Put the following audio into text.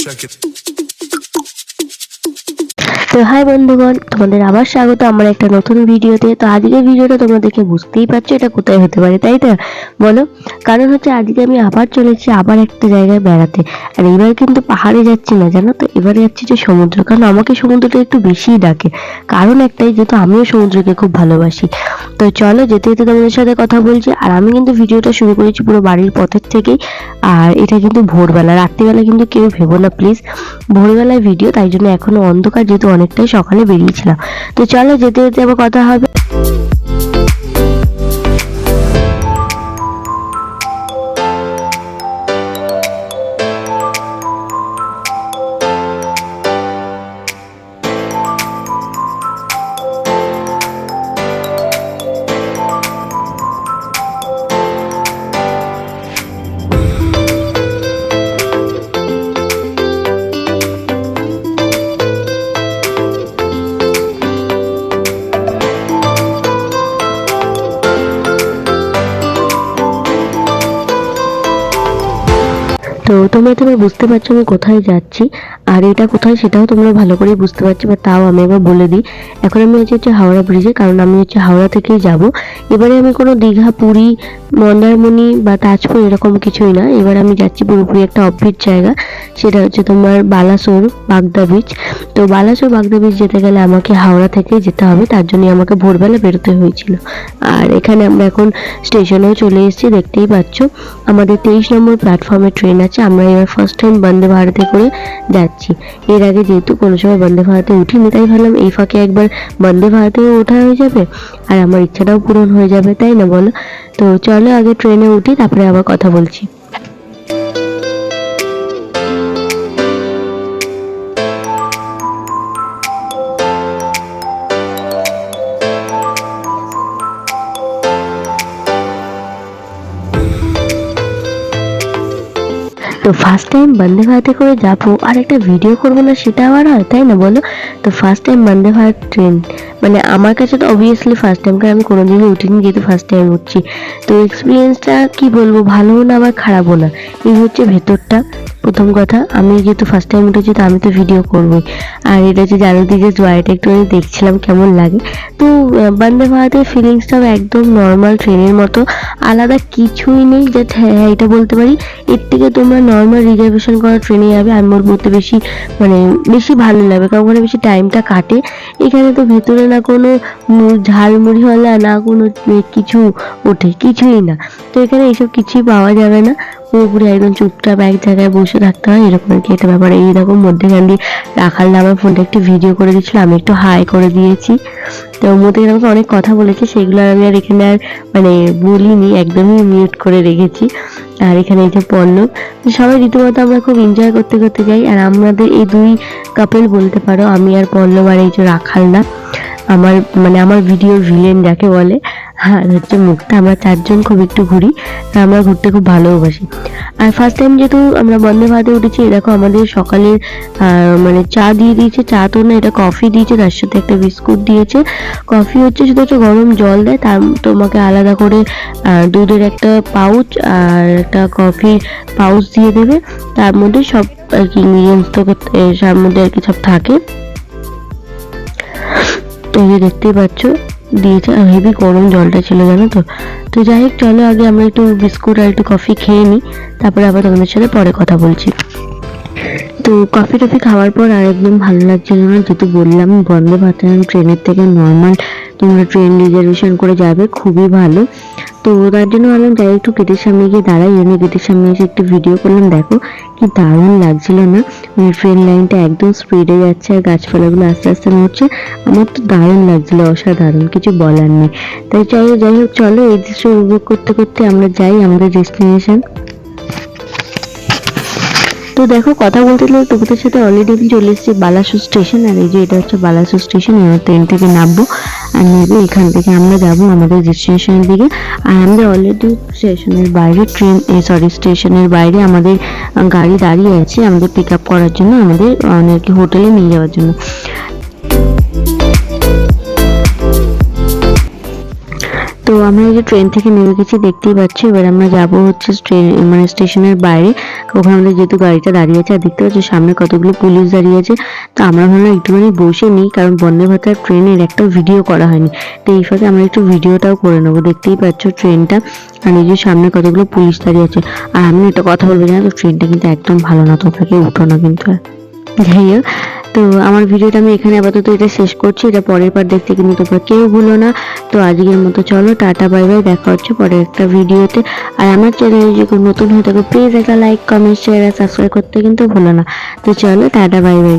check it. তো high বন্ধুগণ, তোমাদের আবার স্বাগত আমার একটা নতুন ভিডিওতে। তো আজকের ভিডিওটা তোমরা দেখে বুঝতেই পারছ এটা কোথায় হতে পারে, তাই তো? বলো, কারণ হচ্ছে আজকে আমি আবার চলেছি আবার একটা জায়গায় বেড়াতে। আর এবার কিন্তু পাহাড়ে যাচ্ছি না, জানো তো? এবারে যাচ্ছি যে সমুদ্র, কারণ আমাকে সমুদ্রটা একটু বেশিই ডাকে। কারণ একটাই যেহেতু আমিও সমুদ্রকে খুব ভালোবাসি। তো চলো, যেতে যেতে তোমাদের সাথে কথা বলছি। আর আমি কিন্তু ভিডিওটা শুরু করেছি পুরো বাড়ির পথের থেকেই। আর এটা কিন্তু ভোরবেলা, রাত্রিবেলা কিন্তু কেউ ভেবো না, প্লিজ। ভোরবেলায় ভিডিও, তাই জন্য এখনও অন্ধকার, যেহেতু অনেকটাই সকালে বেরিয়েছিলাম। তো চলো যেতে যেতে আবার কথা হবে তো তোমরা তোমরা বুঝতে পারছ আমি কোথায় যাচ্ছি, আর এটা কোথায় সেটাও তোমরা ভালো করে বুঝতে পারছ, বা তাও আমি একবার বলে দিই। এখন আমি আছি হচ্ছে হাওড়া ব্রিজে কারণ আমি হচ্ছে হাওড়া থেকেই যাব। এবারে আমি কোনো দীঘা, পুরী, মন্দারমণি বা তাজপুর এরকম কিছুই না। এবার আমি যাচ্ছি পুরোপুরি একটা অফবিট জায়গা, সেটা হচ্ছে তোমার বালাসোর বাগদা বিচ তো বালাসোর বাগদা বিচ যেতে গেলে আমাকে হাওড়া থেকে যেতে হবে, তার জন্য আমাকে ভোরবেলা বেরোতে হয়েছিল। আর এখানে আমরা এখন স্টেশনেও চলে এসেছি, দেখতেই পাচ্ছ। আমাদের তেইশ নম্বর প্ল্যাটফর্মে ট্রেন আছে আমরা এবার ফার্স্ট টাইম বন্দে ভারতে করে যাচ্ছি। এর আগে যেহেতু কোনো সময় বন্দে ভারতে উঠিনি, তাই ভাবলাম এই ফাঁকে একবার বন্দে ভারতে ওঠা হয়ে যাবে আর আমার ইচ্ছাটাও পূরণ হয়ে যাবে, তাই না বলো? তো চলো আগে ট্রেনে উঠি, তারপরে আবার কথা বলছি। তো ফার্স্ট টাইম বন্দে ভারতে করে যাব আর একটা ভিডিও করব না, সেটা আবার হয়, তাই না বলো? তো first time Vande Bharat train মানে আমার কাছে তো অবভিয়াসলি ফার্স্ট টাইম কারণ আমি কোনোদিনই উঠিনি যেহেতু ফার্স্ট টাইম উঠছি। তো এক্সপিরিয়েন্সটা কি বলব, ভালোও না আবার খারাপও না। এই হচ্ছে ভেতরটা, প্রথম কথা। আমি যেহেতু ফার্স্ট টাইম উঠেছি, তো আমি তো ভিডিও করবোই। আর এটা হচ্ছে চারিদিকে জয়টা একটু আমি দেখছিলাম কেমন লাগে। তো বন্দে ভারতের ফিলিংসটাও একদম নর্মাল ট্রেনের মতো। আলাদা কিছুই নেই যে হ্যাঁ হ্যাঁ এটা বলতে পারি। এর থেকে তোমরা নর্মাল রিজার্ভেশন করা ট্রেনে যাবে আমার বলতে বেশি মানে বেশি ভালো লাগবে। কারণ ওখানে বেশি টাইমটা কাটে। এখানে তো ভেতরে না কোনো ঝালমুড়িওয়ালা না কোনো কিছু ওঠে, কিছুই না। তো এখানে এইসব কিছুই পাওয়া যাবে না। পুরোপুরি একদম চুপচাপ এক জায়গায় বসে থাকতে হয়, এরকম আর কি। একটা ব্যাপার। এইরকম মধ্যেখান দিয়ে রাখাল আমার ফোনটা একটু ভিডিও করে দিচ্ছিল আমি একটু হাই করে দিয়েছি। তো মধ্যে আমাকে অনেক কথা বলেছে সেগুলো আমি আর এখানে আর মানে বলিনি, একদমই মিউট করে রেখেছি। আর এখানে এই যে পল্লব সবাই রীতিমতো আমরা খুব এনজয় করতে করতে যাই, আর আমাদের এই দুই কাপেল বলতে পারো, আমি আর পল্লব আর এই যে রাখাল না আমার মানে আমার ভিডিও ভিলেন যাকে বলে আর হচ্ছে মুক্তা আমরা চারজন খুব একটু ঘুরি তা আমরা ঘুরতে খুব ভালোবাসি। আর ফার্স্ট টাইম যেহেতু আমরা বন্দে ভারতে উঠেছি দেখো আমাদের সকালের মানে চা দিয়ে দিয়েছে চা তো না এটা কফি দিয়েছে তার সাথে একটা বিস্কুট দিয়েছে। কফি হচ্ছে শুধু হচ্ছে গরম জল দেয় তার তোমাকে আলাদা করে দুধের একটা পাউচ আর একটা কফি পাউচ দিয়ে দেবে। তার মধ্যে সব আর কি ইনগ্রিডিয়েন্টস এ, তার মধ্যে আর কি সব থাকে। তো দেখতেই পাচ্ছ দিয়েছে আর হেভি গরম জলটা ছিল, জানো তো? তো যাই হোক, চলো আগে আমরা একটু বিস্কুট আর একটু কফি খেয়ে নিই, তারপরে আবার তোমাদের সাথে পরে কথা বলছি। তো কফি টফি খাওয়ার পর আর একদম ভালো লাগছিল না, যেহেতু বললাম বন্দে ভারত ট্রেনের থেকে নর্মাল তোমরা ট্রেন রিজার্ভেশন করে যাবে, খুবই ভালো। তো তার জন্য ভাবলাম যাই একটু গেটের সামনে গিয়ে দাঁড়াই। এমনি গেটের সামনে এসে একটু ভিডিও করলাম। দেখো কি দারুণ লাগছিল না? মানে ট্রেন লাইনটা একদম স্পিডে যাচ্ছে আর গাছপালাগুলো আস্তে আস্তে নড়ছে। আমার তো দারুণ লাগছিল, অসাধারণ, কিছু বলার নেই। তাই চলো, যাই হোক, চলো এই দৃশ্য উপভোগ করতে করতে আমরা যাই আমাদের ডেস্টিনেশন তো দেখো, কথা বলতে গেলে তোমাদের সাথে অলরেডি আমি চলে এসেছি বালাসু স্টেশন আর এই যে এটা হচ্ছে বালাসু স্টেশন এবার ট্রেন থেকে নামবো। আর মেবি এখান থেকে আমরা যাব আমাদের ডেস্টিনেশনের দিকে। আর আমাদের অলরেডি স্টেশনের বাইরে ট্রেন সরি স্টেশনের বাইরে আমাদের গাড়ি দাঁড়িয়ে আছে আমাদের পিক আপ করার জন্য, আমাদের অনেক হোটেলে নিয়ে যাওয়ার জন্য। তো তো আমরা এই যে ট্রেন থেকে নেমে গেছি, দেখতেই পাচ্ছি। এবার আমরা যাব হচ্ছে ট্রেন মানে স্টেশনের বাইরে। ওখানে আমাদের যেহেতু গাড়িটা দাঁড়িয়ে আছে, আর দেখতে পাচ্ছি সামনে কতগুলো পুলিশ দাঁড়িয়ে আছে। তো আমরা ভাবলাম একটুখানি বসে নিই, কারণ বন্দে ভাতার ট্রেনের একটা ভিডিও করা হয়নি। তো এই ফাঁকে আমরা একটু ভিডিওটাও করে নেব। দেখতেই পাচ্ছ ট্রেনটা, আর এই যে সামনে কতগুলো পুলিশ দাঁড়িয়ে আছে। আর আমি একটা কথা বলব জানো তো, ট্রেনটা কিন্তু একদম ভালো না তোমরা কেউ উঠো না কিন্তু যাই হোক তো আমার ভিডিওটা আমি এখানে আপাতত এটা শেষ করছি, এটা পরের পর দেখতে কিন্তু তোমরা কেউ ভুলো না। তো আজকের মতো চলো, টাটা বাই বাই দেখা হচ্ছে পরের একটা ভিডিওতে। আর আমার চ্যানেলে যদি নতুন হয়ে থাকো প্লিজ একটা লাইক কমেন্ট শেয়ার আর সাবস্ক্রাইব করতে কিন্তু ভুলো না। তো চলো, টাটা বাই বাই